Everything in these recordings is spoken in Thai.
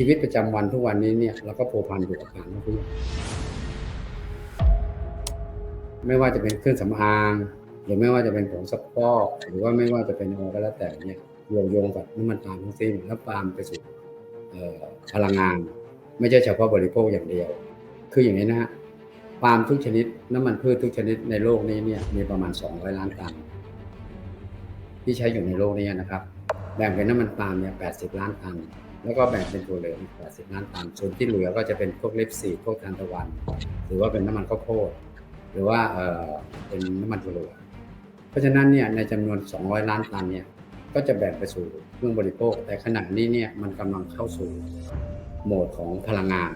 ชีวิตประจำวันทุกวันนี้เนี่ยเราก็ผูกพันอยู่กับการท่องเที่ยวไม่ว่าจะเป็นเครื่องสำอาง หรือไม่ว่าจะเป็นผงซักฟอกหรือว่าไม่ว่าจะเป็นอะไรก็แล้วแต่เนี่ยโยงโยงกับน้ำมันปาล์มทั้งสิ้นแล้วปาล์มไปสู่พลังงาน ไม่ใช่เฉพาะบริโภคอย่างเดียว คืออย่างนี้นะฮะปาล์มทุกชนิด น้ำมันพืชทุกชนิดในโลกนี้เนี่ยมีประมาณ 200 ล้านตันที่ใช้อยู่ในโลกนี้นะครับ แบ่งเป็นน้ำมันปาล์มเนี่ย80 ล้านตัน แล้วก็แบ่งเป็นถั่วเหลืองอีก80ล้านตันส่วนที่เหลือก็จะเป็นพวกลิปซีพวกทานตะวัน หรือว่าเป็นน้ำมันข้าวโพดหรือว่าเออเป็นน้ำมันถั่วเหลืองเพราะฉะนั้นเนี่ยในจำนวน 200 ล้านตันเนี่ยก็จะแบ่งไปสู่เครื่องบริโภค แต่ขณะนี้เนี่ยมันกำลังเข้าสู่โหมดของพลังงาน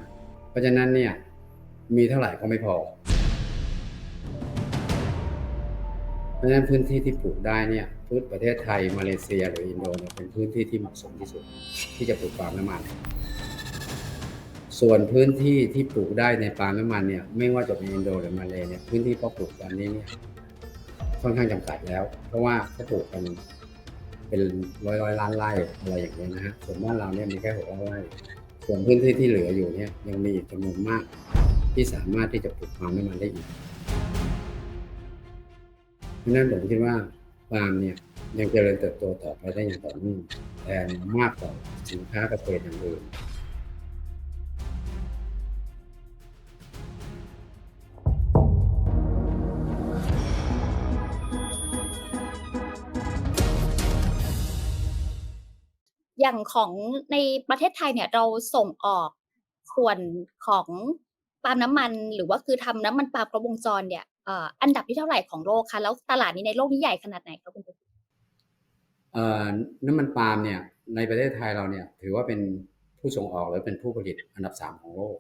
เพราะฉะนั้นเนี่ยมีเท่าไหร่ก็ไม่พอ ราะฉะนั้นพื้นที่ที่ปลูกได้เนี่ยพื้นประเทศไทยมาเลเซียหรืออินโดเนี่ยเป็นพื้นที่ที่เหมาะสมที่สุด ที่จะปลูกปาล์มน้ำมัน ส่วนพื้นที่ที่ปลูกได้ในปาล์มน้ำมันเนี่ยไม่ว่าจะเป็นอินโดหรือมาเลเนี่ยพื้นที่เพาะปลูกตอนนี้เนี่ยค่อนข้างจำกัดแล้ว เพราะว่าเขาปลูกกันเป็นร้อยร้อยล้านไร่อะไรอย่างเงี้ยนะฮะส่วนบ้านเราเนี่ยมีแค่หกร้อยไร่ส่วนพื้นที่ที่เหลืออยู่เนี่ยยังมีจำนวนมากที่สามารถที่จะปลูกปาล์มน้ำมันได้อีก เพราะนั้นผมคิดว่าปาล์มเนี่ยยังเจริญเติบโตต่อไปได้อย่างต่อเนื่องแต่มากกว่าสินค้าเกษตรอย่างอื่นอย่างของในประเทศไทยเนี่ยเราส่งออกส่วนของปาล์มน้ำมัน หรือว่าคือทำน้ำมันปาล์มครบวงจรเนี่ย อันดับที่เท่าไหร่ของโลกคะแล้วตลาดนี้ในโลกนี้ใหญ่ขนาดไหนคะคุณประสิทธิ์เออน้ำมันปาล์มเนี่ยในประเทศไทยเราเนี่ยถือว่าเป็นผู้ส่งออกหรือเป็นผู้ผลิตอันดับสามของโลก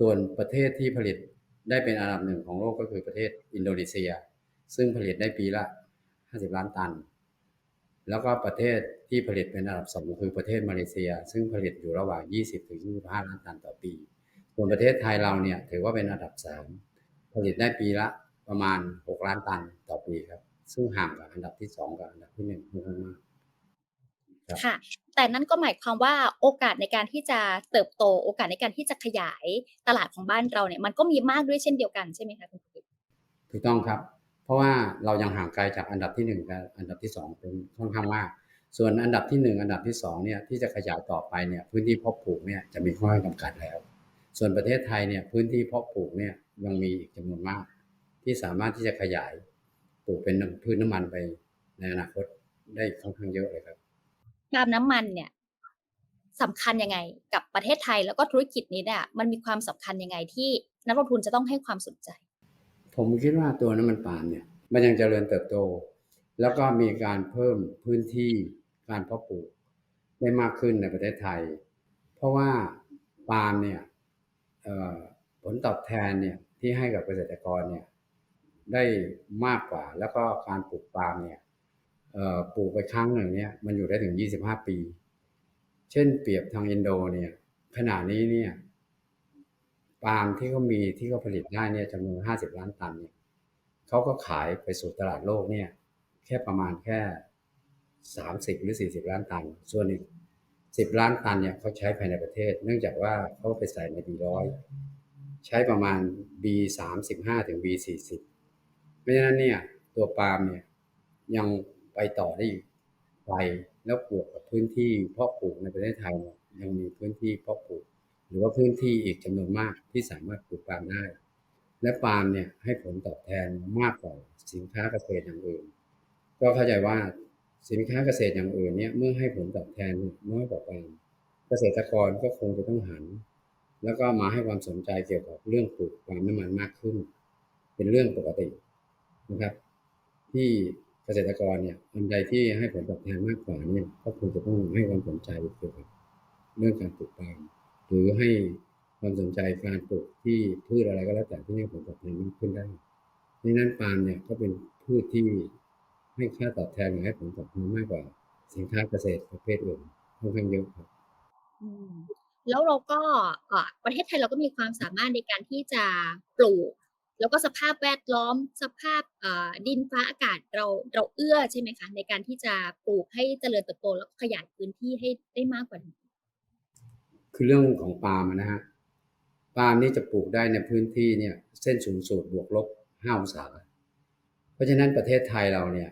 ส่วนประเทศที่ผลิตได้เป็นอันดับหนึ่งของโลกก็คือประเทศอินโดนีเซีย ซึ่งผลิตได้ปีละ 50 ล้านตัน แล้วก็ประเทศที่ผลิตเป็นอันดับสองคือประเทศมาเลเซีย ซึ่งผลิตอยู่ระหว่าง 20ถึง25 ล้านตันต่อปี ส่วนประเทศไทยเราเนี่ยถือว่าเป็นอันดับสาม ผลิตได้ปีละประมาณ 6 ล้านตันต่อปีครับ ซึ่งห่างกับอันดับที่สองกับอันดับที่หนึ่งค่อนข้างมากครับค่ะ แต่นั่นก็หมายความว่าโอกาสในการที่จะเติบโตโอกาสในการที่จะขยายตลาดของบ้านเราเนี่ย มันก็มีมากด้วยเช่นเดียวกันใช่ไหมคะคุณประสิทธิ์ถูกต้องครับ เพราะว่าเรายังห่างไกลจากอันดับที่หนึ่งกับอันดับที่สองเป็นค่อนข้างมาก ส่วนอันดับที่หนึ่งอันดับที่สองเนี่ยที่จะขยายต่อไปเนี่ยพื้นที่เพาะปลูกเนี่ยจะมีข้อจำกัดแล้ว ส่วนประเทศไทยเนี่ยพื้นที่เพาะปลูกเนี่ย ยังมีอีกจำนวนมาก ที่สามารถที่จะขยายปลูกเป็นพืชน้ำมันไปในอนาคตได้ค่อนข้างเยอะเลยครับปาล์มน้ำมันเนี่ยสำคัญยังไงกับประเทศไทยแล้วก็ธุรกิจนี้เนี่ยมันมีความสำคัญยังไงที่นักลงทุนจะต้องให้ความสนใจ ผมคิดว่าตัวน้ำมันปาล์มเนี่ย มันยังเจริญเติบโต แล้วก็มีการเพิ่มพื้นที่การเพาะปลูกได้มากขึ้นในประเทศไทย เพราะว่าปาล์มเนี่ยเอ่อ ผลตอบแทนเนี่ยที่ให้กับเกษตรกรเนี่ยได้มากกว่า แล้วก็การปลูกปาล์มเนี่ยปลูกไปครั้งหนึ่งเนี่ยมันอยู่ได้ถึง 25 ปี เช่นเปรียบทางอินโดเนี่ยขณะนี้เนี่ยปาล์มที่เขามีที่เขาผลิตได้เนี่ยจำนวน 50 ล้านตันเนี่ยเขาก็ขายไปสู่ตลาดโลกเนี่ยแค่ประมาณแค่ 30 หรือ 40 ล้านตัน ส่วนอีก 10 ล้านตันเนี่ยเขาใช้ภายในประเทศ เนื่องจากว่าเขาไปใส่ใน B100 ใช้ประมาณ B35 ถึง B40 เพราะฉะนั้นเนี่ยตัวปาล์มเนี่ยยังไปต่อได้อีกไกลแล้วบวกกับพื้นที่เพาะปลูกในประเทศไทยยยังมีพื้นที่เพาะปลูก หรือว่าพื้นที่อีกจำนวนมากที่สามารถปลูกปาล์มได้ และปาล์มเนี่ยให้ผลตอบแทนมากกว่าสินค้าเกษตรอย่างอื่น ก็เข้าใจว่าสินค้าเกษตรอย่างอื่นเนี่ยเมื่อให้ผลตอบแทนน้อยกว่าปาล์มเกษตรกรก็คงจะต้องหัน แล้วก็มาให้ความสนใจเกี่ยวกับเรื่องปลูกปาล์มน้ำมันมากขึ้น เป็นเรื่องปกตินะครับ ที่เกษตรกรเนี่ยอันใดที่ให้ผลตอบแทนมากกว่าเนี่ยก็คงจะต้องให้ความสนใจเกี่ยวกับเรื่องการปลูกปาล์มหรือให้ความสนใจการปลูกที่พืชอะไรก็แล้วแต่ที่ให้ผลตอบแทนมากขึ้นได้ดังนั้นปาล์มเนี่ยก็เป็นพืชที่ให้ค่าตอบแทนหรือให้ผลตอบแทนมากกว่า สินค้าเกษตรประเภทอื่นค่อนข้างเยอะครับ แล้วเราก็ประเทศไทยเราก็มีความสามารถในการที่จะปลูก แล้วก็สภาพแวดล้อมสภาพดินฟ้าอากาศเราเราเอื้อใช่ไหมคะในการที่จะปลูกให้เจริญเติบโตแล้วก็ขยายพื้นที่ให้ได้มากกว่านี้คือเรื่องของปาล์มนะฮะปาล์มนี่จะปลูกได้ในพื้นที่เนี่ยเส้นศูนย์สูตรบวกลบ5องศาเพราะฉะนั้นประเทศไทยเราเนี่ย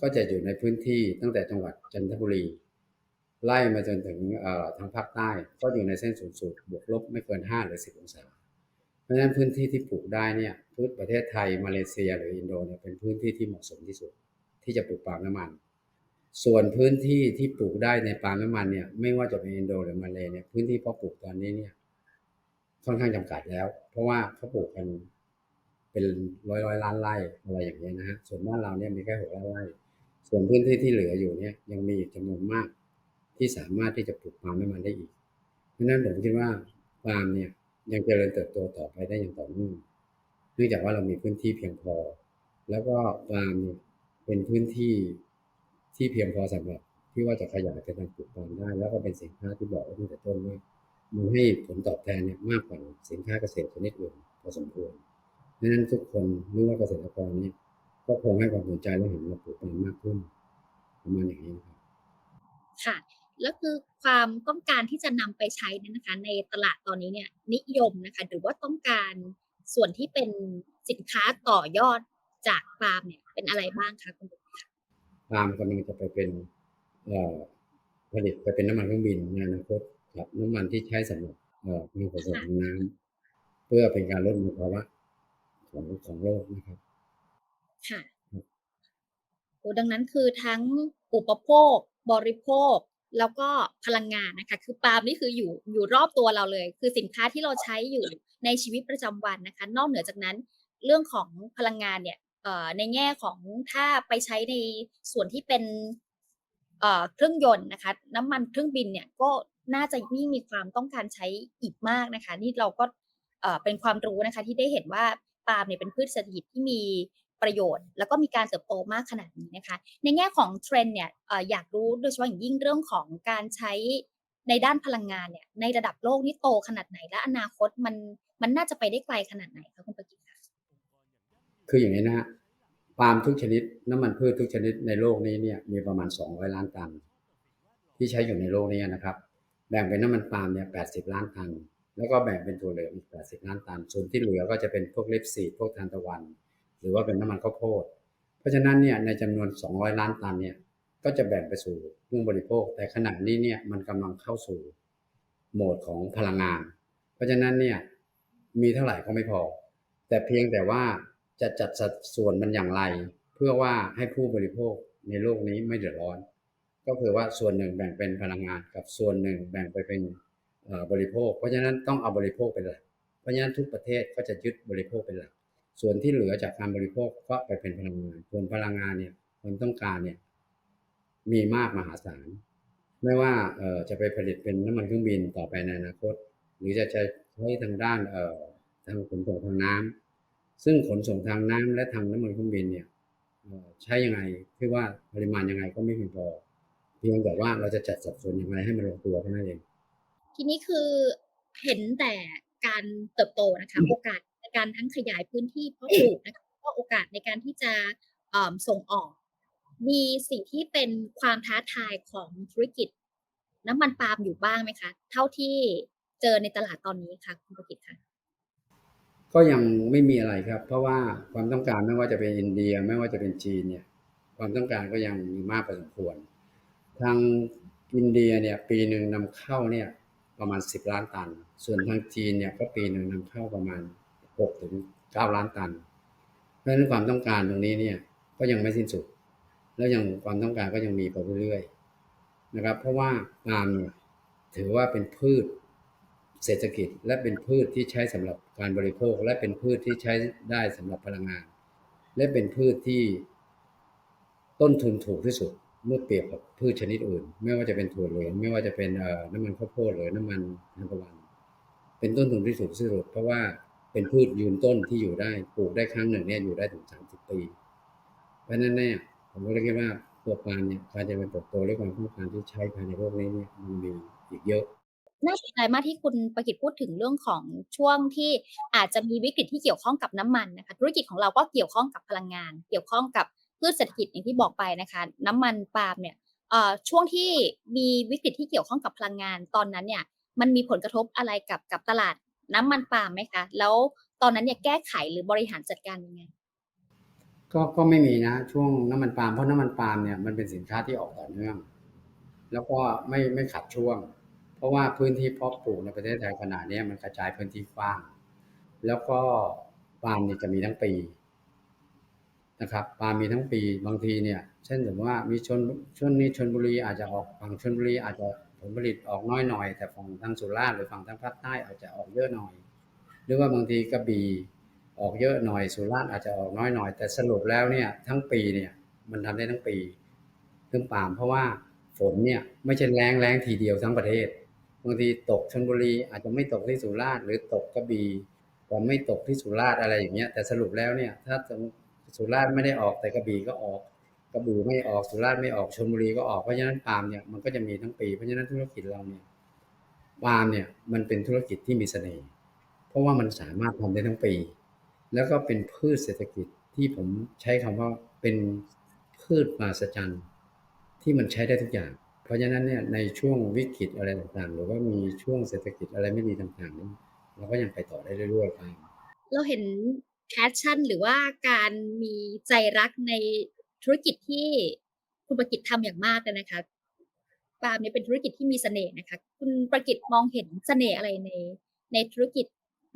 ก็จะอยู่ในพื้นที่ตั้งแต่จังหวัดจันทบุรี ไล่มาจนถึงทางภาคใต้ ก็อยู่ในเส้นศูนย์สูตรบวกลบไม่เกิน 5 หรือ 10 องศา เพราะฉะนั้นพื้นที่ที่ปลูกได้เนี่ยพื้นประเทศไทย มาเลเซียหรืออินโดเนี่ยเป็นพื้นที่ที่เหมาะสมที่สุด ที่จะปลูกปาล์มน้ำมัน ส่วนพื้นที่ที่ปลูกได้ในปาล์มน้ำมันเนี่ยไม่ว่าจะเป็นอินโดหรือมาเลเนี่ยพื้นที่เพาะปลูกตอนนี้เนี่ยค่อนข้างจำกัดแล้ว เพราะว่าเขาปลูกกันเป็นร้อยร้อยล้านไร่อะไรอย่างเงี้ยนะฮะส่วนบ้านเราเนี่ยมีแค่หกล้านไร่ส่วนพื้นที่ที่เหลืออยู่เนี่ยยังมีอีกจำนวนมาก ที่สามารถที่จะปลูกปาล์มน้ำมันได้อีกเพราะนั้นผมคิดว่าปาล์มเนี่ยยังเจริญเติบโตต่อไปได้อย่างต่อเนื่องเนื่องจากว่าเรามีพื้นที่เพียงพอ แล้วก็ปาล์มเนี่ยเป็นพื้นที่ที่เพียงพอสำหรับที่ว่าจะขยายไปทางปลูกปาล์มได้ แล้วก็เป็นสินค้าที่บอกว้ตั้งแต่ต้นว่ามันให้ผลตอบแทนเนี่ยมากกว่าสินค้าเกษตรชนิดอื่นพอสมควรดังนั้นทุกคนไม่ว่าเกษตรกรเนี่ยก็คงให้ความสนใจและเหันมาปลูกปาล์มมากขึ้นประมาณอย่างนี้นะครับค่ะ แล้วคือความต้องการที่จะนำไปใช้เนี่ยนะคะ ในตลาดตอนนี้เนี่ยนิยมนะคะ หรือว่าต้องการส่วนที่เป็นสินค้าต่อยอดจากปาล์มเนี่ยเป็นอะไรบ้างคะคุณบุ๊คคะปาล์มกำลังจะไปเป็นเอ่อผลิตไปเป็นน้ำมันเครื่องบินในอนาคตครับน้ำมันที่ใช้สำหรับเอ่อการขนส่งทางน้ำเพื่อเป็นการลดมลภาวะของของโลกนะครับ ค่ะครับโอ้ดังนั้นคือทั้งอุปโภค บริโภค แล้วก็พลังงานนะคะ คือปาล์มนี่คืออยู่อยู่รอบตัวเราเลย คือสินค้าที่เราใช้อยู่ในชีวิตประจำวันนะคะ นอกเหนือจากนั้น เรื่องของพลังงานเนี่ยเอ่อในแง่ของถ้าไปใช้ในส่วนที่เป็นเอ่อเครื่องยนต์นะคะ น้ำมันเครื่องบินเนี่ยก็น่าจะยิ่งมีความต้องการใช้อีกมากนะคะ นี่เราก็เอ่อเป็นความรู้นะคะที่ได้เห็นว่าปาล์มเนี่ยเป็นพืชเศรษฐกิจที่มี ประโยชน์ แล้วก็มีการเติบโตมากขนาดนี้นะคะ ในแง่ของเทรนด์เนี่ยเอ่ออยากรู้โดยเฉพาะอย่างยิ่งเรื่องของการใช้ในด้านพลังงานเนี่ยในระดับโลกนี่โตขนาดไหนและอนาคตมันมันน่าจะไปได้ไกลขนาดไหนคะคุณประกิตคะคืออย่างนี้นะฮะปาล์มทุกชนิดน้ำมันพืชทุกชนิดในโลกนี้เนี่ยมีประมาณ 200 ล้านตัน ที่ใช้อยู่ในโลกนี้นะครับ แบ่งเป็นน้ำมันปาล์มเนี่ย 80 ล้านตัน แล้วก็แบ่งเป็นถั่วเหลืองอีก 80 ล้านตัน ส่วนที่เหลือก็จะเป็นพวกลิปซีดพวกทานตะวัน หรือว่าเป็นน้ำมันข้าวโพด เพราะฉะนั้นเนี่ยในจำนวน 200 ล้านตันเนี่ยก็จะแบ่งไปสู่เรื่องบริโภค แต่ขณะนี้เนี่ยมันกำลังเข้าสู่โหมดของพลังงาน เพราะฉะนั้นเนี่ยมีเท่าไหร่ก็ไม่พอ แต่เพียงแต่ว่าจะจัดสัดส่วนมันอย่างไร เพื่อว่าให้ผู้บริโภคในโลกนี้ไม่เดือดร้อน ก็คือว่าส่วนหนึ่งแบ่งเป็นพลังงานกับส่วนหนึ่งแบ่งไปเป็นบริโภค เพราะฉะนั้นต้องเอาบริโภคเป็นหลักเพราะฉะนั้นทุกประเทศก็จะยึดบริโภคเป็นหลัก ส่วนที่เหลือจากการบริโภคก็ไปเป็นพลังงานส่วนพลังงานเนี่ยความต้องการเนี่ยมีมากมหาศาล ไม่ว่าเอ่อจะไปผลิตเป็นน้ำมันเครื่องบินต่อไปในอนาคต หรือจะใช้ใช้ทางด้านเอ่อทางขนส่งทางน้ำซึ่งขนส่งทางน้ำและทางน้ำมันเครื่องบินเนี่ยเอ่อใช้ยังไงที่ว่าปริมาณยังไงก็ไม่เพียงพอเพียงแต่ว่าเราจะจัดสัดส่วนยังไงให้มันลงตัวแค่นั้นเอง ทีนี้คือเห็นแต่การเติบโตนะคะโอกาสใน การทั้งขยายพื้นที่เพราะปลูกนะคะก็โอกาสในการที่จะส่งออก มีสิ่งที่เป็นความท้าทายของธุรกิจ น้ำมันปาล์มอยู่บ้างไหมคะ เท่าที่เจอในตลาดตอนนี้ค่ะคุณประกิตค่ะก็ยังไม่มีอะไรครับ เพราะว่าความต้องการไม่ว่าจะเป็นอินเดียไม่ว่าจะเป็นจีนเนี่ย ความต้องการก็ยังมีมากพอสมควร ทางอินเดียเนี่ยปีหนึ่งนำเข้าเนี่ยประมาณ 10 ล้านตัน ส่วนทางจีนเนี่ยก็ปีหนึ่งนำเข้าประมาณ 6ถึง9ล้านตัน เพราะฉะนั้นความต้องการตรงนี้เนี่ยก็ยังไม่สิ้นสุด แล้วยังความต้องการก็ยังมีไปเรื่อยๆนะครับ เพราะว่าปาล์มเนี่ยถือว่าเป็นพืชเศรษฐกิจ และเป็นพืชที่ใช้สำหรับการบริโภค และเป็นพืชที่ใช้ได้สำหรับพลังงาน และเป็นพืชที่ต้นทุนถูกที่สุดเมื่อเปรียบกับพืชชนิดอื่น ไม่ว่าจะเป็นถั่วเหลืองไม่ว่าจะเป็นน้ำมันข้าวโพดหรือน้ำมันทานตะวัน เป็นต้นทุนที่สูงที่สุด เพราะว่า เป็นพืชยืนต้นที่อยู่ได้ปลูกได้ครั้งหนึ่งเนี่ยอยู่ได้ถึงสามสิบปี เพราะฉะนั้นเนี่ยผมก็เลยคิดว่าตัวปาล์มเนี่ยการจะเป็นเติบโตและความต้องการที่ใช้ภายในโลกนี้เนี่ยมันมีอีกเยอะน่าสนใจมากที่คุณประกิตพูดถึงเรื่องของช่วงที่อาจจะมีวิกฤตที่เกี่ยวข้องกับน้ำมันนะคะธุรกิจของเราก็เกี่ยวข้องกับพลังงาน เกี่ยวข้องกับพืชเศรษฐกิจอย่างที่บอกไปนะคะ น้ำมันปาล์มเนี่ยช่วงที่มีวิกฤตที่เกี่ยวข้องกับพลังงานตอนนั้นเนี่ยมันมีผลกระทบอะไรกับกับตลาด น้ำมันปาล์มไหมคะ แล้วตอนนั้นเนี่ยแก้ไขหรือบริหารจัดการยังไง?ก็ก็ไม่มีนะช่วงน้ำมันปาล์มเพราะน้ำมันปาล์มเนี่ยมันเป็นสินค้าที่ออกต่อเนื่อง แล้วก็ไม่ไม่ขัดช่วง เพราะว่าพื้นที่เพาะปลูกในประเทศไทยขณะเนี้มันกระจายพื้นที่กว้าง แล้วก็ปาล์มเนี่ยจะมีทั้งปีนะครับปาล์มมีทั้งปีบางทีเนี่ย เช่นสมมติว่ามีชนช่วงนี้ชลบุรีอาจจะออกฝั่งชลบุรีอาจจะ ผลผลิตออกน้อยหน่อย แต่ฝั่งทางสุราษฎร์หรือฝั่งทางภาคใต้อาจจะออกเยอะหน่อย หรือว่าบางทีกระบี่ออกเยอะหน่อยสุราษฎร์อาจจะออกน้อยหน่อย แต่สรุปแล้วเนี่ยทั้งปีเนี่ยมันทำได้ทั้งปีเรื่องปามเพราะว่าฝนเนี่ยไม่ใช่แล้งแล้งทีเดียวทั้งประเทศบางทีตกชลบุรีอาจจะไม่ตกที่สุราษฎร์หรือตกกระบี่แต่ไม่ตกที่สุราษฎร์อะไรอย่างเงี้ยแต่สรุปแล้วเนี่ยถ้าสุราษฎร์ไม่ได้ออกแต่กระบี่ก็ออก กระบี่ไม่ออกสุราษฎร์ไม่ออกชลบุรีก็ออกเพราะฉะนั้นปาล์มเนี่ยมันก็จะมีทั้งปี เพราะฉะนั้นธุรกิจเราเนี่ยปาล์มเนี่ยมันเป็นธุรกิจที่มีเสน่ห์เพราะว่ามันสามารถทำได้ทั้งปี แล้วก็เป็นพืชเศรษฐกิจที่ผมใช้คำว่าเป็นพืชมหัศจรรย์ที่มันใช้ได้ทุกอย่าง เพราะฉะนั้นเนี่ยในช่วงวิกฤตอะไรต่างๆ หรือว่ามีช่วงเศรษฐกิจอะไรไม่ดีต่างๆนี้เราก็ยังไปต่อได้เรื่อยๆไปเราเห็น passion หรือว่าการมีใจรักใน ธุรกิจที่คุณประกิตทำอย่างมากเลยนะคะปาล์มเนี่ยเป็นธุรกิจที่มีเสน่ห์นะคะ คุณประกิตมองเห็นเสน่ห์อะไรในในธุรกิจ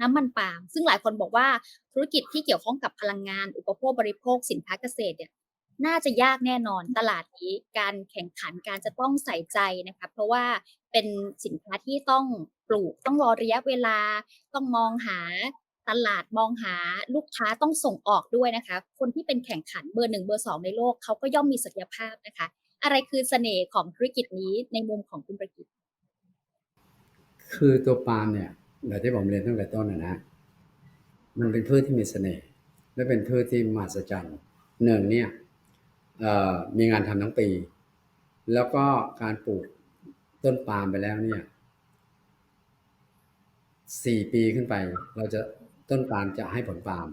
น้ำมันปาล์มซึ่งหลายคนบอกว่าธุรกิจที่เกี่ยวข้องกับพลังงาน อุปโภคบริโภคสินค้าเกษตรเนี่ยน่าจะยากแน่นอนตลาดนี้การแข่งขันการจะต้องใส่ใจนะคะเพราะว่าเป็นสินค้าที่ต้องปลูกต้องรอระยะเวลา ต้องมองหา ตลาดมองหาลูกค้าต้องส่งออกด้วยนะคะ คนที่เป็นแข่งขันเบอร์1เบอร์2ในโลกเขาก็ย่อมมีศักยภาพนะคะ อะไรคือเสน่ห์ของธุรกิจนี้ในมุมของคุณประกิต?คือตัวปาล์มเนี่ยอย่างที่ผมเรียนตั้งแต่ต้นอะนะมันเป็นพืชที่มีเสน่ห์และเป็นพืชที่มหัศจรรย์1เนี่ยเอ่อมีงานทำทั้งปี แล้วก็การปลูกต้นปาล์มไปแล้วเนี่ย4ปีขึ้นไป เราจะ ต้นปาล์มจะให้ผลปาล์ม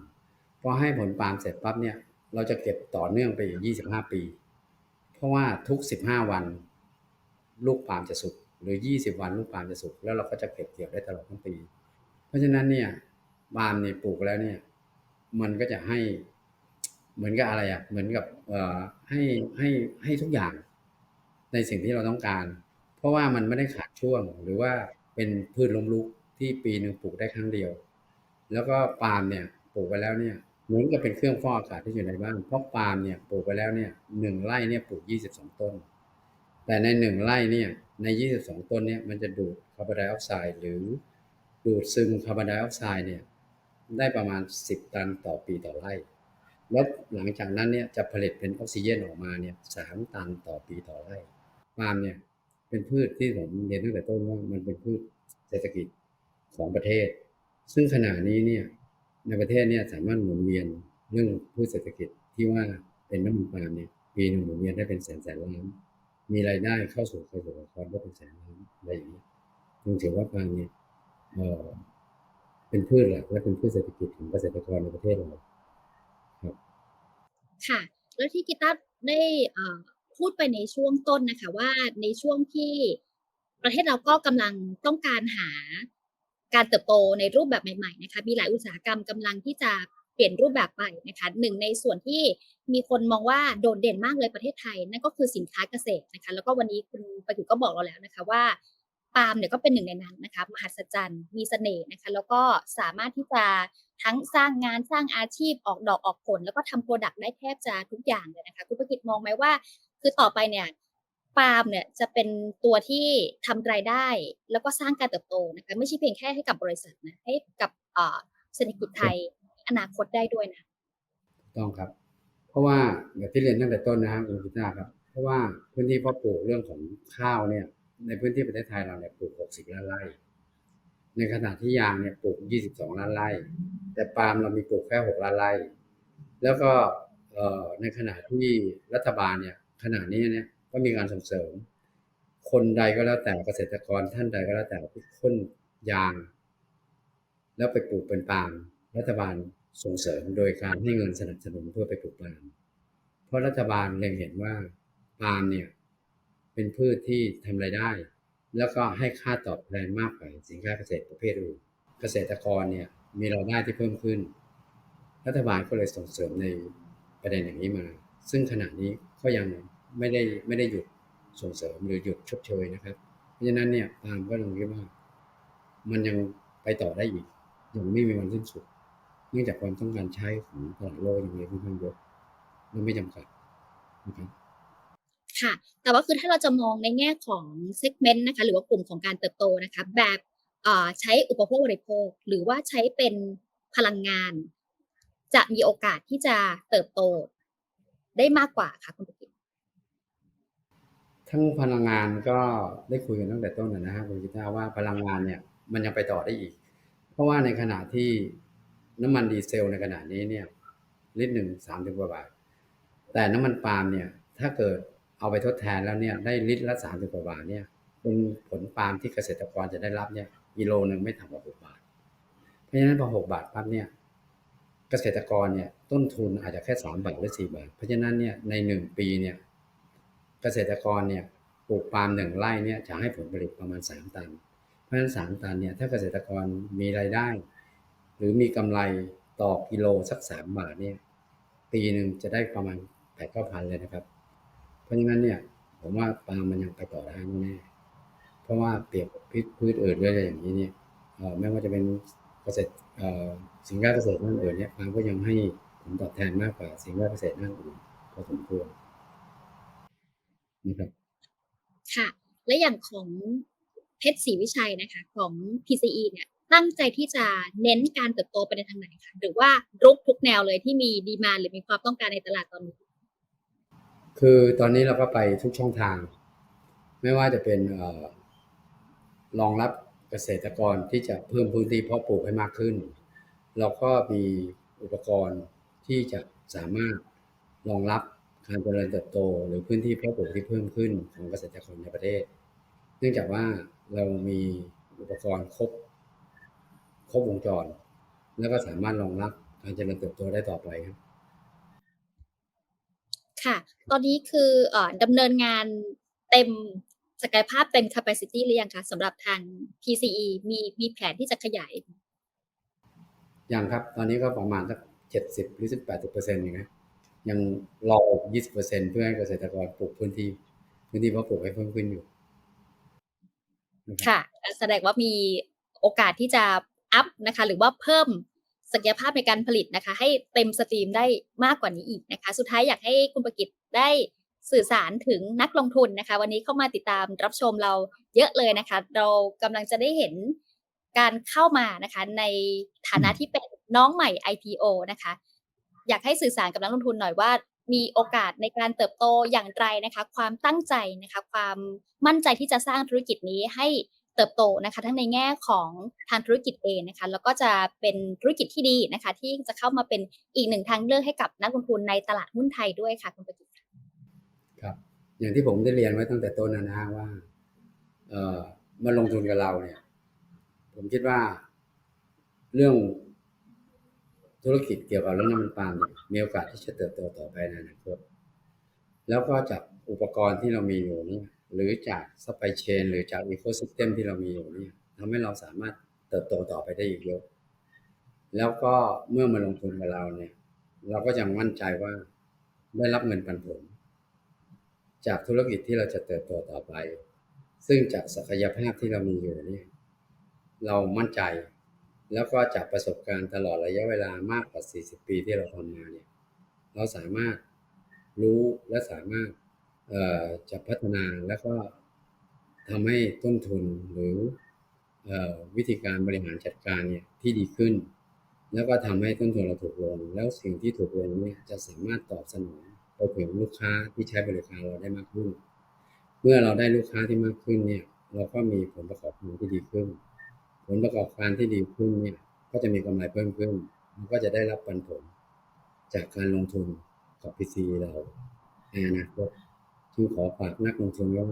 พอให้ผลปาล์มเสร็จปั๊บเนี่ย เราจะเก็บต่อเนื่องไปอีก25 ปี เพราะว่าทุก 15 วัน ลูกปาล์มจะสุกหรือ 20 วันลูกปาล์มจะสุกแล้วเราก็จะเก็บเกี่ยวได้ตลอดทั้งปี เพราะฉะนั้นเนี่ยปาล์มเนี่ยปลูกแล้วเนี่ย มันก็จะให้เหมือนกับอะไรอะเหมือนกับเอ่อให้ให้ให้ทุกอย่างในสิ่งที่เราต้องการ เพราะว่ามันไม่ได้ขาดช่วงหรือว่าเป็นพืชล้มลุกที่ปีหนึ่งปลูกได้ครั้งเดียว แล้วก็ปาล์มเนี่ยปลูกไปแล้วเนี่ยเหมือนกับเป็นเครื่องฟอกอากาศที่อยู่ในบ้านเพราะปาล์มเนี่ยปลูกไปแล้วเนี่ย1ไร่เนี่ยปลูก22ต้น แต่ใน1ไร่เนี่ยใน22ต้นเนี่ยมันจะดูดคาร์บอนไดออกไซด์หรือดูดซึมคาร์บอนไดออกไซด์เนี่ยได้ประมาณ10ตันต่อปีต่อไร่ แล้วหลังจากนั้นเนี่ยจะผลิตเป็นออกซิเจนออกมาเนี่ย3ตันต่อปีต่อไร่ปาล์มเนี่ยเป็นพืชที่ผมเรียนตั้งแต่ต้นว่ามันเป็นพืชเศรษฐกิจของประเทศ ซึ่งขณะนี้เนี่ยในประเทศเนี่ยสามารถหมุนเวียนเรื่องพืชเศรษฐกิจที่ว่าเป็นน้ำมันปาล์มเนี่ยปีหนึ่งหมุนเวียนได้เป็นแสนๆล้านมีรายได้เข้าสู่เกษตรกรได้เป็นแสนล้านอะไรอย่างนี้จึงถือว่าปาล์มเนี่ยเออเป็นพืชหลักและเป็นพืชเศรษฐกิจของเกษตรกรในประเทศเราครับค่ะ แล้วที่กีตาร์ได้พูดไปในช่วงต้นนะคะว่าในช่วงที่ประเทศเราก็กำลังต้องการหา การเติบโตในรูปแบบใหม่ๆนะคะมีหลายอุตสาหกรรมกำลังที่จะเปลี่ยนรูปแบบไปนะคะหนึ่งในส่วนที่มีคนมองว่าโดดเด่นมากเลยประเทศไทย นั่นก็คือสินค้าเกษตรนะคะแล้วก็วันนี้คุณประกิตก็บอกเราแล้วนะคะว่าปาล์มเนี่ยก็เป็นหนึ่งในนั้นนะคะมหัศจรรย์มีเสน่ห์นะคะแล้วก็สามารถที่จะทั้งสร้างงานสร้างอาชีพออกดอกออกผล แล้วก็ทำพรดักต์ได้แทบจะทุกอย่างเลยนะคะคุณประกิตมองไหมว่า คือต่อไปเนี่ย ปาล์มเนี่ยจะเป็นตัวที่ทำรายได้ แล้วก็สร้างการเติบโตนะคะไม่ใช่เพียงแค่ให้กับบริษัทนะให้กับเอ่อเศรษฐกิจไทยอนาคตได้ด้วยนะถูกต้องครับ เพราะว่าอย่างที่เรียนตั้งแต่ต้นนะครับคุณกีตาร์ครับ เพราะว่าพื้นที่เพาะปลูกเรื่องของข้าวเนี่ย ในพื้นที่ประเทศไทยเราเนี่ยปลูก 60 ล้านไร่ ในขณะที่ยางเนี่ยปลูก 22 ล้านไร่ แต่ปาล์มเรามีปลูกแค่ 6 ล้านไร่ แล้วก็เอ่อในขณะที่รัฐบาลเนี่ยขณะนี้เนี่ย ก็มีการส่งเสริม คนใดก็แล้วแต่เกษตรกรท่านใดก็แล้วแต่ที่ค้นยาง แล้วไปปลูกเป็นปาล์มรัฐบาลส่งเสริมโดยการให้เงินสนับสนุนเพื่อไปปลูกปาล์มเพราะรัฐบาลเล็งเห็นว่าปาล์มเนี่ยเป็นพืชที่ทำรายได้ แล้วก็ให้ค่าตอบแทนมากกว่าสินค้าเกษตรประเภทอื่นเกษตรกรเนี่ยมีรายได้ที่เพิ่มขึ้น รัฐบาลก็เลยส่งเสริมในประเด็นอย่างนี้มา ซึ่งขณะนี้ก็ยัง ไม่ได้ไม่ได้หยุดส่งเสริมหรือหยุดชดเชยนะครับ เพราะฉะนั้นเนี่ยปามก็ลงคิดว่ามันยังไปต่อได้อีกยังไม่มีวันสิ้นสุด เนื่องจากความต้องการใช้ของตลาดโลกยังมีค่อนข้างเยอะและไม่จำกัดนะครับค่ะ แต่ว่าคือถ้าเราจะมองในแง่ของ segment นะคะ หรือว่ากลุ่มของการเติบโตนะคะ แบบใช้อุปโภคบริโภค หรือว่าใช้เป็นพลังงาน จะมีโอกาสที่จะเติบโตได้มากกว่าค่ะคุณปก ทั้งพลังงานก็ได้คุยกันตั้งแต่ต้นนะฮะคุณกิตาว่าพลังงานเนี่ยมันยังไปต่อได้อีก เพราะว่าในขณะที่น้ำมันดีเซลในขณะนี้เนี่ยลิตรหนึ่งสามสิบกว่าบาท แต่น้ำมันปาล์มเนี่ยถ้าเกิดเอาไปทดแทนแล้วเนี่ยได้ลิตรละสามสิบกว่าบาทเนี่ยเป็นผลปาล์มที่เกษตรกรจะได้รับเนี่ยกิโลหนึ่งไม่ต่ำกว่าหกบาท เพราะฉะนั้นพอหกบาทปั๊บเนี่ยเกษตรกรเนี่ยต้นทุนอาจจะแค่สามบาทหรือสี่บาท เพราะฉะนั้นเนี่ยในหนึ่งปีเนี่ย เกษตรกรเนี่ยปลูกปาล์มหนึ่งไร่เนี่ยจะให้ผลผลิตประมาณสามตัน เพราะฉะนั้นสามตันเนี่ยถ้าเกษตรกรมีรายได้ หรือมีกำไรต่อกิโลสักสามบาทเนี่ยปีหนึ่งจะได้ประมาณแปดเก้าพันเลยนะครับ เพราะฉะนั้นเนี่ยผมว่าปาล์มมันยังไปต่อได้แน่เพราะว่าเปรียบพืชพืชอื่นด้วยอะไรอย่างนี้เนี่ยไม่ว่าจะเป็นเกษตรสินค้าเกษตรนั่นอื่นเนี่ยปาล์มก็ยังให้ผลตอบแทนมากกว่าสินค้าเกษตรนั่นอื่นพอสมควร นะครับค่ะ และอย่างของเพชรศรีวิชัยนะคะ ของ PCE เนี่ยตั้งใจที่จะเน้นการเติบโตไปในทางไหนคะหรือว่ารุกทุกแนวเลยที่มีดีมาหรือมีความต้องการในตลาดตอนนี้ คือตอนนี้เราก็ไปทุกช่องทาง ไม่ว่าจะเป็นเออรองรับเกษตรกรที่จะเพิ่มพื้นที่เพาะปลูกให้มากขึ้น เราก็มีอุปกรณ์ที่จะสามารถรองรับ การเจริญเติบโตหรือพื้นที่เพาะปลูกที่เพิ่มขึ้นของเกษตรกรในประเทศ เนื่องจากว่าเรามีอุปกรณ์ครบ ครบวงจร แล้วก็สามารถรองรับการเจริญเติบโตได้ต่อไปครับค่ะ ตอนนี้คือเอ่อดำเนินงานเต็มศักยภาพเต็ม capacity หรือยังคะสำหรับทาง PCE มีมีแผนที่จะขยายยังครับ ตอนนี้ก็ประมาณสักเจ็ดสิบหรือสิบแปดสิบเปอร์เซ็นต์อย่างเงี้ย ยังรอยี่สิบเปอร์เซ็นเพื่อให้เกษตรกรปลูกพื้นที่ พื้นที่เพาะปลูกให้เพิ่มขึ้นอยู่ ค่ะ แสดงว่ามีโอกาสที่จะอัพนะคะ หรือว่าเพิ่มศักยภาพในการผลิตนะคะ ให้เต็มสตรีมได้มากกว่านี้อีกนะคะ สุดท้ายอยากให้คุณประกิตได้สื่อสารถึงนักลงทุนนะคะ วันนี้เข้ามาติดตามรับชมเราเยอะเลยนะคะ เรากำลังจะได้เห็นการเข้ามานะคะ ในฐานะที่เป็นน้องใหม่ IPO นะคะ อยากให้สื่อสารกับนักลงทุนหน่อยว่า มีโอกาสในการเติบโตอย่างไรนะคะ ความตั้งใจนะคะ ความมั่นใจที่จะสร้างธุรกิจนี้ให้เติบโตนะคะ ทั้งในแง่ของทางธุรกิจเองนะคะ แล้วก็จะเป็นธุรกิจที่ดีนะคะ ที่จะเข้ามาเป็นอีกหนึ่งทางเลือกให้กับนักลงทุนในตลาดหุ้นไทยด้วยค่ะคุณประกิตค่ะครับ อย่างที่ผมได้เรียนไว้ตั้งแต่ต้นนะนะว่าเอ่อมาลงทุนกับเราเนี่ย ผมคิดว่าเรื่อง ธุรกิจเกี่ยวกับเรื่องน้ำมันปาล์มเนี่ยมีโอกาสที่จะเติบโตต่อไปในอนาคตแล้วก็จากอุปกรณ์ที่เรามีอยู่นี่หรือจากสปายเชนหรือจากอีโคซิสเต็มที่เรามีอยู่นี่ทำให้เราสามารถเติบโตต่อไปได้อีกเยอะแล้วก็เมื่อมาลงทุนกับเราเนี่ย เราก็ยังมั่นใจว่าได้รับเงินปันผล จากธุรกิจที่เราจะเติบโตต่อไป ซึ่งจากศักยภาพที่เรามีอยู่นี่เรามั่นใจ แล้วก็จากประสบการณ์ตลอดระยะเวลามากกว่า 40 ปีที่เราทำมาเนี่ยเราสามารถรู้และสามารถจะพัฒนาแล้วก็ทำให้ต้นทุนหรืออวิธีการบริหารจัดการเนี่ยที่ดีขึ้น แล้วก็ทำให้ต้นทุนเราถูกลง แล้วสิ่งที่ถูกลงเนี่ยจะสามารถตอบสนองไปถึงลูกค้าที่ใช้บริการเราได้มากขึ้น เมื่อเราได้ลูกค้าที่มากขึ้นเนี่ยเราก็มีผลประกอบการที่ดีขึ้น ผลประกอบการที่ดีขึ้นเนี่ยก็จะมีกำไรเพิ่มขึ้น มันก็จะได้รับปันผล จากการลงทุนกับ PC เราในอนาคตจึงขอฝากนักลงทุนว่า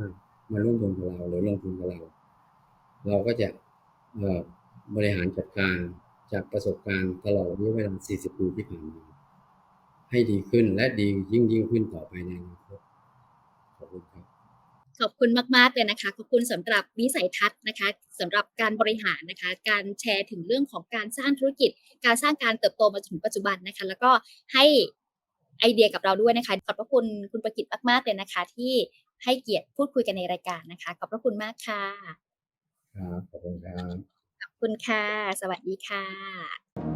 มาร่วมลงทุนกับเราหรือลงทุนกับเรา เราก็จะบริหารจัดการจากประสบการณ์ตลอดระยะเวลา 40 ปีที่ผ่านมาให้ดีขึ้นและดียิ่งยิ่งขึ้นต่อไปในอนาคตขอบคุณครับ ขอบคุณมากๆเลยนะคะ ขอบคุณสำหรับวิสัยทัศน์นะคะสำหรับการบริหารนะคะ การแชร์ถึงเรื่องของการสร้างธุรกิจ การสร้างการเติบโตมาถึงปัจจุบันนะคะ แล้วก็ให้ไอเดียกับเราด้วยนะคะ ขอบพระคุณคุณประกิตมากๆเลยนะคะ ที่ให้เกียรติพูดคุยกันในรายการนะคะ ขอบพระคุณมากค่ะครับขอบคุณครับขอบคุณค่ะ สวัสดีค่ะ